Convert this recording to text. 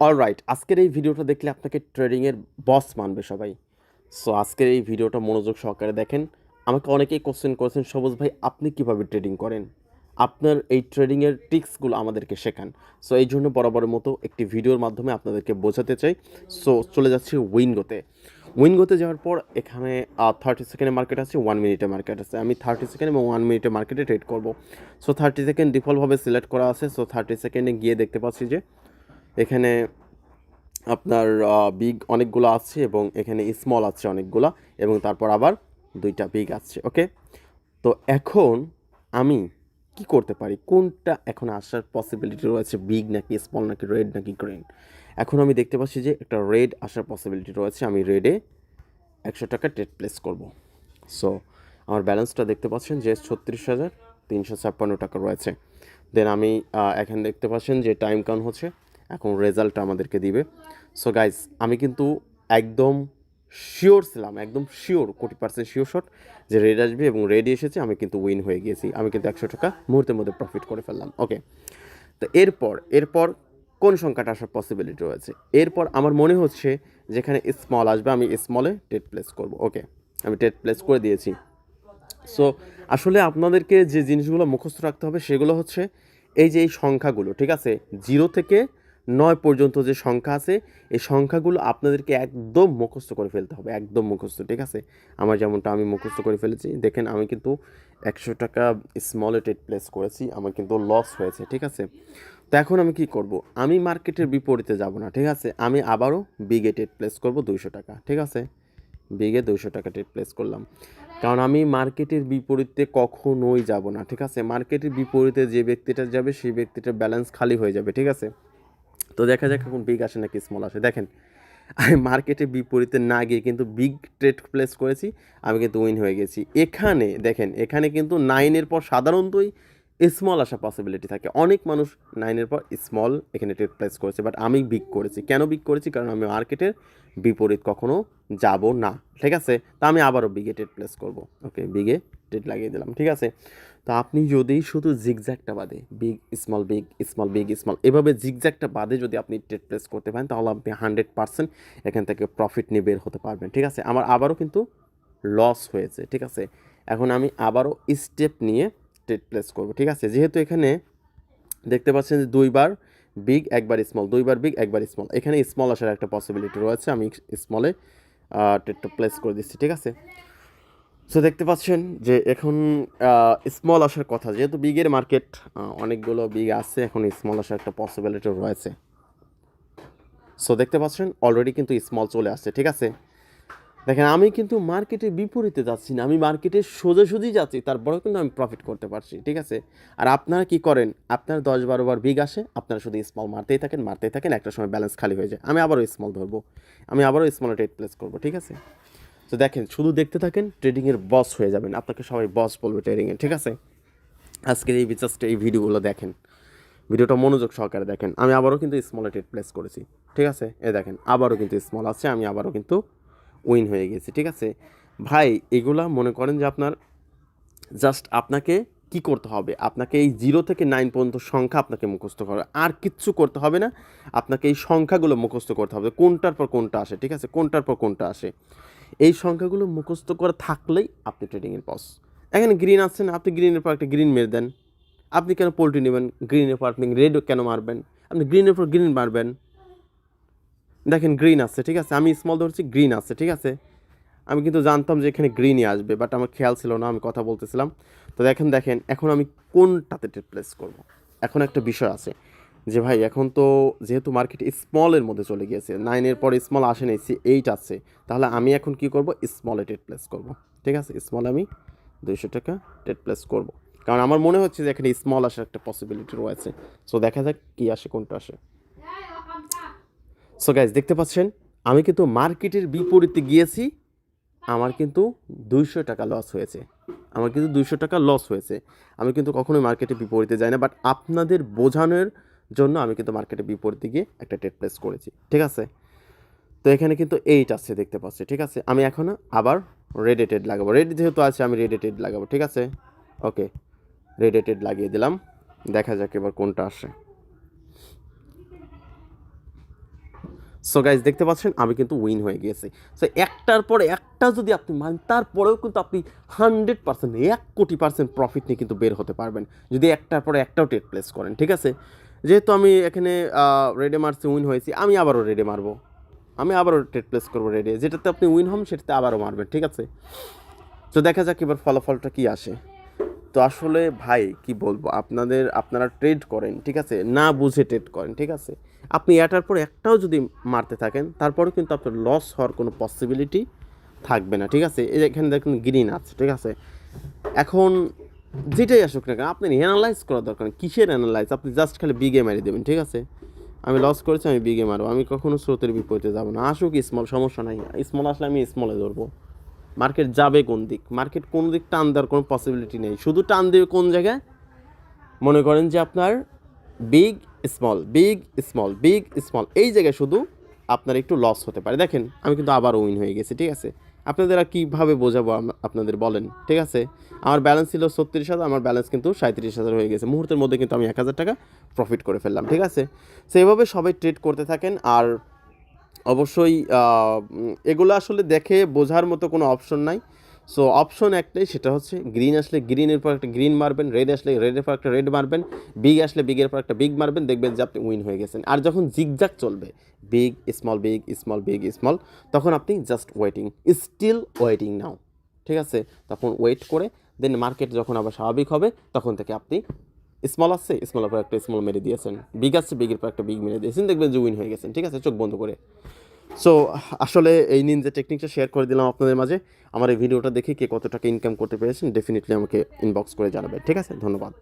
Alright আজকের এই ভিডিওটা দেখলে আপনাকে ট্রেডিংয়ের বস মানবে সবাই। সো আজকের এই ভিডিওটা মনোযোগ সহকারে দেখেন। আমাকে অনেকেই কোশ্চেন করেছেন, সবুজ ভাই, আপনি কীভাবে ট্রেডিং করেন? আপনার এই ট্রেডিংয়ের ট্রিক্সগুলো আমাদেরকে শেখান। সো এই জন্য বরাবরের মতো একটি ভিডিওর মাধ্যমে আপনাদেরকে বোঝাতে চাই। সো চলে যাচ্ছি উইনগোতে উইনগোতে যাওয়ার পর এখানে থার্টি সেকেন্ডের মার্কেট আছে ওয়ান মিনিটের মার্কেট আছে। আমি থার্টি সেকেন্ড এবং ওয়ান মিনিটের মার্কেটে ট্রেড করব। সো থার্টি সেকেন্ড ডিফল্টভাবে সিলেক্ট করা আছে। সো থার্টি সেকেন্ডে গিয়ে দেখতে পাচ্ছি যে এখানে আপনার বিগ অনেকগুলো আছে এবং এখানে স্মল আছে অনেকগুলো এবং তারপর আবার দুইটা বিগ আছে ওকে তো এখন আমি কি করতে পারি? কোনটা এখন আসার পসিবিলিটি রয়েছে? বিগ নাকি স্মল নাকি রেড নাকি গ্রিন এখন আমি দেখতে পাচ্ছি যে একটা রেড আসার পসিবিলিটি রয়েছে, আমি রেডে একশো টাকা ট্রেড প্লেস করব। সো আমার ব্যালেন্সটা দেখতে পাচ্ছেন যে ছত্রিশ হাজার তিনশো ছাপ্পান্ন টাকা রয়েছে। দেন আমি এখন দেখতে পাচ্ছেন যে টাইম কাউন্ট হচ্ছে এখন রেজাল্টটা আমাদেরকে দিবে। সো গাইজ আমি কিন্তু একদম শিওর ছিলাম, একদম শিওর কোটি পার্সেন্ট শিওর শট যে রেড আসবে এবং রেডি এসেছে, আমি কিন্তু উইন হয়ে গিয়েছি। আমি কিন্তু একশো টাকা মুহূর্তের মধ্যে প্রফিট করে ফেললাম। ওকে তো এরপর এরপর কোন সংখ্যাটা আসার পসিবিলিটি রয়েছে? এরপর আমার মনে হচ্ছে যেখানে স্মল আসবে, আমি স্মলে টেট প্লেস করব। ওকে আমি টেট প্লেস করে দিয়েছি। সো আসলে আপনাদেরকে যে জিনিসগুলো মুখস্থ রাখতে হবে সেগুলো হচ্ছে এই যে এই সংখ্যাগুলো, ঠিক আছে? জিরো থেকে নয় পর্যন্ত যে সংখ্যা আছে, এই সংখ্যাগুলো আপনাদেরকে একদম মুখস্থ করে ফেলতে হবে, একদম মুখস্থ, ঠিক আছে? আমার যেমনটা আমি মুখস্থ করে ফেলেছি, দেখেন আমি কিন্তু একশো টাকা স্মলে টেট প্লেস করেছি, আমার কিন্তু লস হয়েছে, ঠিক আছে? তো এখন আমি কি করব? আমি মার্কেটের বিপরীতে যাব না, ঠিক আছে? আমি আবারও বিগে টেট প্লেস করব দুইশো টাকা, ঠিক আছে? বিগে দুইশো টাকা টেট প্লেস করলাম। কারণ আমি মার্কেটের বিপরীতে কখনোই যাব না, ঠিক আছে? মার্কেটের বিপরীতে যে ব্যক্তিটা যাবে, সেই ব্যক্তিটার ব্যালেন্স খালি হয়ে যাবে, ঠিক আছে? তো দেখা যাক এখন বিগ আসে নাকি স্মল আসে। দেখেন, আমি মার্কেটে বিপরীতে না গিয়ে কিন্তু বিগ ট্রেড প্লেস করেছি, আমি কিন্তু উইন হয়ে গেছি। এখানে, দেখেন, এখানে কিন্তু নাইনের পর সাধারণতই স্মল আসা পসিবিলিটি থাকে। অনেক মানুষ নাইনের পর স্মল এখানে ট্রেড প্লেস করেছে বাট আমি বিগ করেছি। কেন বিগ করেছি? কারণ আমি মার্কেটের বিপরীত কখনো যাব না, ঠিক আছে? তা আমি আবারও বিগে ট্রেড প্লেস করব। ওকে বিগে ট্রেড লাগিয়ে দিলাম, ঠিক আছে? তো আপনি যদি শুধু জিগজ্যাকটা বাদে big small big small big small এভাবে জিগজ্যাকটা বাদে যদি আপনি ট্রেড প্লেস করতে পারেন, তাহলে আপনি হান্ড্রেড পার্সেন্ট এখান থেকে প্রফিট নিয়ে বের হতে পারবেন, ঠিক আছে? আমার আবারও কিন্তু লস হয়েছে, ঠিক আছে? এখন আমি আবারও স্টেপ নিয়ে ট্রেড প্লেস করব, ঠিক আছে? যেহেতু এখানে দেখতে পাচ্ছেন যে দুইবার বিগ একবার স্মল দুইবার বিগ একবার স্মল এখানে স্মল আসার একটা পসিবিলিটি রয়েছে, আমি স্মলে ট্রেডটা প্লেস করে দিচ্ছি, ঠিক আছে? সো দেখতে পাচ্ছেন যে এখন স্মল আসার কথা, যেহেতু বিগের মার্কেট অনেকগুলো বিগ আছে, এখন স্মল আসার একটা পসিবিলিটি রয়েছে। সো দেখতে পাচ্ছেন অলরেডি কিন্তু স্মল চলে আসছে, ঠিক আছে? দেখেন, আমি কিন্তু মার্কেটের বিপরীতে যাচ্ছি না, আমি মার্কেটে সোজাসুজি যাচ্ছি, তারপরেও কিন্তু আমি প্রফিট করতে পারছি, ঠিক আছে? আর আপনারা কি করেন? আপনার দশ বারো বার বিগ আসে, আপনারা শুধু স্মল মারতেই থাকেন মারতেই থাকেন, একটা সময় ব্যালেন্স খালি হয়ে যায়। আমি আবারও স্মল ধরবো, আমি আবারও স্মলে ট্রেড প্লেস করব, ঠিক আছে? তো দেখেন, শুধু দেখতে থাকেন ট্রেডিংয়ের বস হয়ে যাবেন, আপনাকে সবাই বস বলবে ট্রেডিংয়ে ঠিক আছে? আজকের এই জাস্ট এই ভিডিওগুলো দেখেন ভিডিওটা মনোযোগ সহকারে দেখেন, আমি আবারও কিন্তু স্মলে ট্রেড প্লেস করেছি, ঠিক আছে? এ দেখেন, আবারও কিন্তু স্মল আছে, আমি আবারও কিন্তু উইন হয়ে গেছে, ঠিক আছে? ভাই, এগুলা মনে করেন যে আপনার জাস্ট আপনাকে কি করতে হবে? আপনাকে এই জিরো থেকে নাইন পর্যন্ত সংখ্যা আপনাকে মুখস্থ হবে আর কিচ্ছু করতে হবে না, আপনাকে এই সংখ্যাগুলো মুখস্থ করতে হবে। কোনটার পর কোনটা আসে, ঠিক আছে? কোনটার পর কোনটা আসে? এই সংখ্যাগুলো মুখস্থ করে থাকলেই আপনি ট্রেডিংয়ের বস এখানে গ্রিন আসছে না, আপনি গ্রিনের পর একটা গ্রিন মেরে দেন। আপনি কেন পোলট্রি নেবেন? গ্রিনের পর আপনি রেড কেন মারবেন? আপনি গ্রিনের পর গ্রিন মারবেন। দেখেন গ্রিন আছে, ঠিক আছে? আমি স্মল ধরছি গ্রিন আছে, ঠিক আছে? আমি কিন্তু জানতাম যে এখানে গ্রিনই আসবে বাট আমার খেয়াল ছিল না, আমি কথা বলতেছিলাম। তো দেখেন দেখেন, এখন আমি কোনটাতে ট্রেড প্লেস করব? এখন একটা বিষয় আছে যে ভাই, এখন তো যেহেতু মার্কেট স্মলের মধ্যে চলে গিয়েছে নাইনের পর স্মল আসে নাই এইট আছে, তাহলে আমি এখন কি করব? স্মলে ট্রেড প্লেস করব, ঠিক আছে? স্মল আমি দুইশো টাকা ট্রেড প্লেস করব। কারণ আমার মনে হচ্ছে যে এখানে স্মল আসার একটা পসিবিলিটি রয়েছে। সো দেখা যাক কী আসে, কোনটা আসে। সো গাইজ দেখতে পাচ্ছেন, আমি কিন্তু মার্কেটের বিপরীতে গিয়েছি, আমার কিন্তু দুইশো টাকা লস হয়েছে। আমার কিন্তু দুইশো টাকা লস হয়েছে। আমি কিন্তু কখনোই মার্কেটে বিপরীতে যাই না বাট আপনাদের বোঝানোর জন্য আমি কিন্তু মার্কেটের বিপরীতে গিয়ে একটা ট্রেড প্লেস করেছি, ঠিক আছে? তো এখানে কিন্তু এইট আছে দেখতে পাচ্ছি, ঠিক আছে? আমি এখন আবার রেডে টেড লাগাবো। রেড যেহেতু আছে, আমি রেডে টেড লাগাবো, ঠিক আছে? ওকে রেডে টেড লাগিয়ে দিলাম। দেখা যাক এবার কোনটা আসে। সো গাইজ দেখতে পাচ্ছেন, আমি কিন্তু উইন হয়ে গিয়েছি। সো একটার পর একটা যদি আপনি মানেন তারপরেও কিন্তু আপনি হান্ড্রেড পার্সেন্ট এক কোটি পার্সেন্ট প্রফিট নিয়ে কিন্তু বের হতে পারবেন। যদি একটার পরে একটাও টেট প্লেস করেন, ঠিক আছে? যেহেতু আমি এখানে রেডে মারছি উইন হয়েছি, আমি আবারও রেডে মারবো। আমি আবারও টেট প্লেস করব রেডে যেটাতে আপনি উইন হন, সেটাতে আবারও মারবেন, ঠিক আছে? তো দেখা যাক এবার ফলাফলটা কী আসে। তো আসলে ভাই, কি বলব, আপনাদের, আপনারা ট্রেড করেন, ঠিক আছে? না বুঝে ট্রেড করেন, ঠিক আছে? আপনি এটার পর একটাও যদি মারতে থাকেন, তারপরেও কিন্তু আপনার লস হওয়ার কোনো পসিবিলিটি থাকবে না, ঠিক আছে? এখানে দেখুন গ্রিন আছে, ঠিক আছে? এখন যেটাই আসুক না কেন আপনি অ্যানালাইজ করা দরকার কিসের অ্যানালাইজ আপনি জাস্ট খালি বিগে মারি দেবেন, ঠিক আছে? আমি লস করেছি, আমি বিগে মারবো। আমি কখনো স্রোতের বিপরীতে যাব না। আসুক স্মল সমস্যা নাই। স্মল আসলে আমি স্মলে ধরবো। মার্কেট যাবে কোন দিক? মার্কেট কোন দিক টান দেওয়ার কোনো পসিবিলিটি নেই। শুধু টান দেবে কোন জায়গায়? মনে করেন যে আপনার big small big small big small এই জায়গায় শুধু আপনার একটু লস হতে পারে। দেখেন, আমি কিন্তু আবার উইন হয়ে গেছি, ঠিক আছে? আপনাদের আর কীভাবে বোঝাবো আপনাদের বলেন, ঠিক আছে? আমার ব্যালেন্স ছিল ছত্রিশ হাজার, আমার ব্যালেন্স কিন্তু সাঁত্রিশ হাজার হয়ে গেছে। মুহূর্তের মধ্যে কিন্তু আমি এক হাজার টাকা প্রফিট করে ফেললাম, ঠিক আছে? তো এভাবে সবাই ট্রেড করতে থাকেন, আর অবশ্যই এগুলো আসলে দেখে বোঝার মতো কোনো অপশন নাই। সো অপশন একটাই সেটা হচ্ছে গ্রিন আসলে গ্রিনের পর একটা গ্রিন মারবেন রেড আসলে রেডের পর একটা রেড মারবেন বিগ আসলে বিগের পর একটা বিগ মারবেন, দেখবেন যে আপনি উইন হয়ে গেছেন। আর যখন জিগজাগ চলবে big small big small big small তখন আপনি just waiting still waiting now ঠিক আছে? তখন ওয়েট করে দেন মার্কেট যখন আবার স্বাভাবিক হবে, তখন থেকে আপনি স্মল আছে স্মল পর একটা স্মল মেরে দিয়েছেন। বিগ আছে বিগের পর একটা বিগ মেরে দিয়েছেন। দেখবেন যে উইন হয়ে গেছেন, ঠিক আছে? চোখ বন্ধ করে। সো আসলে এই নিন যে টেকনিকটা শেয়ার করে দিলাম আপনাদের মাঝে। আমার এই ভিডিওটা দেখে কে কত টাকা ইনকাম করতে পেরেছেন ডেফিনেটলি আমাকে ইনবক্স করে জানাবে ঠিক আছে? ধন্যবাদ।